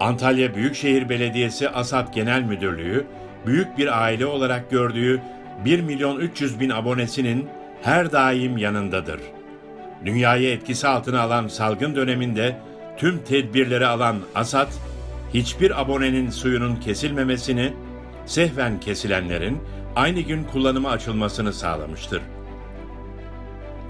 Antalya Büyükşehir Belediyesi ASAP Genel Müdürlüğü, büyük bir aile olarak gördüğü 1 milyon 300 bin abonesinin her daim yanındadır. Dünyayı etkisi altına alan salgın döneminde tüm tedbirleri alan ASAT, hiçbir abonenin suyunun kesilmemesini, sehven kesilenlerin aynı gün kullanıma açılmasını sağlamıştır.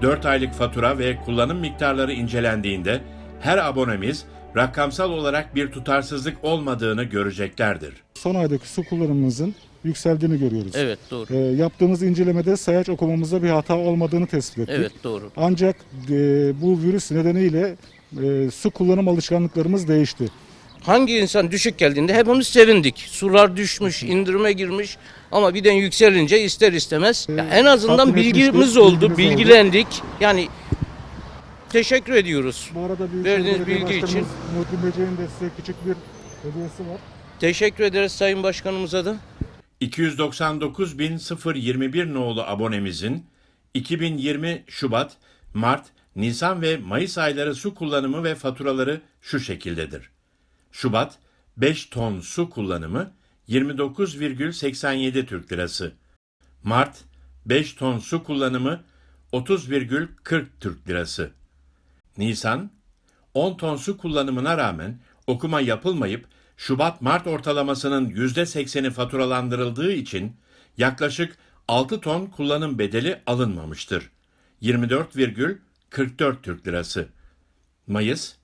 4 aylık fatura ve kullanım miktarları incelendiğinde her abonemiz rakamsal olarak bir tutarsızlık olmadığını göreceklerdir. Son aydaki su kullanımımızın yükseldiğini görüyoruz. Evet doğru. Ee, yaptığımız incelemede sayaç okumamızda bir hata olmadığını tespit ettik. Evet doğru. Ancak e, bu virüs nedeniyle e, su kullanım alışkanlıklarımız değişti. Hangi insan düşük geldiğinde hepimiz sevindik. Sular düşmüş, indirime girmiş ama birden yükselince ister istemez ya en azından bilgimiz oldu. bilgilendik. Yani teşekkür ediyoruz. Bu arada Büyükşehir Verdiğiniz Belediye bilgi için. Muhittin Böceğin de size küçük bir hediyesi var. Teşekkür ederiz Sayın Başkanımıza da. 299.021 nolu abonemizin 2020 Şubat, Mart, Nisan ve Mayıs ayları su kullanımı ve faturaları şu şekildedir. Şubat 5 ton su kullanımı 29,87 Türk Lirası. Mart 5 ton su kullanımı 30,40 Türk Lirası. Nisan 10 ton su kullanımına rağmen okuma yapılmayıp Şubat-Mart ortalamasının %80'i faturalandırıldığı için yaklaşık 6 ton kullanım bedeli alınmamıştır. 24,44 Türk Lirası. Mayıs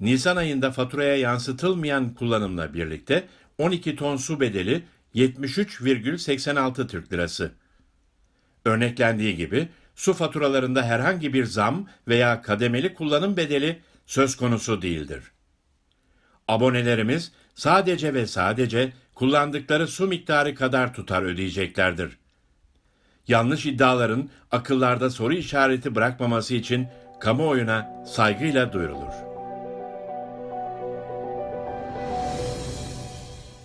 Nisan ayında faturaya yansıtılmayan kullanımla birlikte 12 ton su bedeli 73,86 Türk Lirası. Örneklendiği gibi su faturalarında herhangi bir zam veya kademeli kullanım bedeli söz konusu değildir. Abonelerimiz sadece ve sadece kullandıkları su miktarı kadar tutar ödeyeceklerdir. Yanlış iddiaların akıllarda soru işareti bırakmaması için kamuoyuna saygıyla duyurulur.